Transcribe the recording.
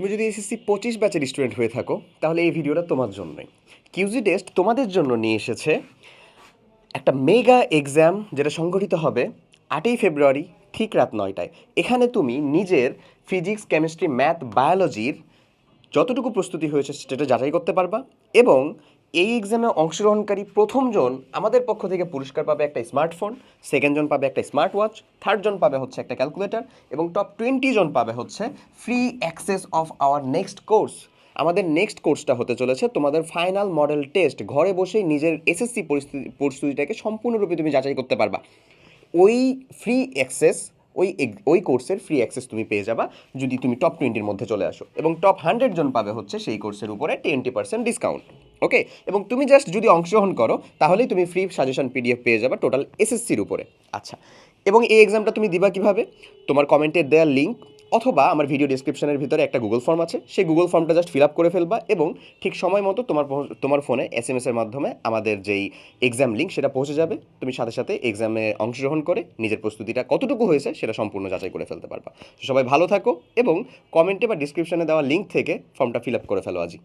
তুমি যদি এসএসসি পঁচিশ ব্যাচের স্টুডেন্ট হয়ে থাকো, তাহলে এই ভিডিওটা তোমার জন্যই। কিউজি টেস্ট তোমাদের জন্য নিয়ে এসেছে একটা মেগা এক্সাম যেটা সংগঠিত হবে আটই ফেব্রুয়ারি ঠিক রাত নয়টায়। এখানে তুমি নিজের ফিজিক্স কেমিস্ট্রি ম্যাথ বায়োলজির যতটুকু প্রস্তুতি হয়েছে সেটা যাচাই করতে পারবা এবং এই এক্সামে অংশগ্রহণকারী প্রথমজন আমাদের পক্ষ থেকে পুরস্কার পাবে একটা স্মার্টফোন সেকেন্ড জন পাবে একটা স্মার্ট ওয়াচ থার্ড জন পাবে হচ্ছে একটা ক্যালকুলেটর এবং টপ টোয়েন্টি জন পাবে হচ্ছে free access of our next course আমাদের নেক্সট কোর্সটা হতে চলেছে তোমাদের ফাইনাল মডেল টেস্ট ঘরে বসেই নিজের এসএসসি পরিস্থিতি প্রস্তুতিটাকে সম্পূর্ণরূপে তুমি যাচাই করতে পারবা। ওই ফ্রি অ্যাক্সেস ওই ওই কোর্সের ফ্রি অ্যাক্সেস তুমি পেয়ে যাবা যদি তুমি টপ টোয়েন্টির মধ্যে চলে আসো এবং টপ হান্ড্রেড জন পাবে হচ্ছে সেই কোর্সের উপরে টোয়েন্টি পার্সেন্ট ডিসকাউন্ট ওকে এবং তুমি জাস্ট যদি অংশগ্রহণ করো, তাহলেই তুমি ফ্রি সাজেশন পিডিএফ পেয়ে যাবা টোটাল এসএসসির উপরে। আচ্ছা। এবং এই এক্সামটা তুমি দিবা কীভাবে? তোমার কমেন্টের দেওয়ার লিঙ্ক অথবা আমার ভিডিও ডিসক্রিপশনের ভিতরে একটা গুগল ফর্ম আছে, সেই গুগল ফর্মটা জাস্ট ফিল আপ করে ফেলবা এবং ঠিক সময় মতো তোমার তোমার ফোনে এস এম এসের মাধ্যমে আমাদের যেই এক্সাম লিঙ্ক সেটা পৌঁছে যাবে। তুমি সাথে সাথে এক্সামে অংশগ্রহণ করে নিজের প্রস্তুতিটা কতটুকু হয়েছে, সেটা সম্পূর্ণ যাচাই করে ফেলতে পারবা। সবাই ভালো থাকো এবং কমেন্টে বা ডিসক্রিপশনে দেওয়া লিঙ্ক থেকে ফর্মটা ফিল আপ করে ফেলো আজই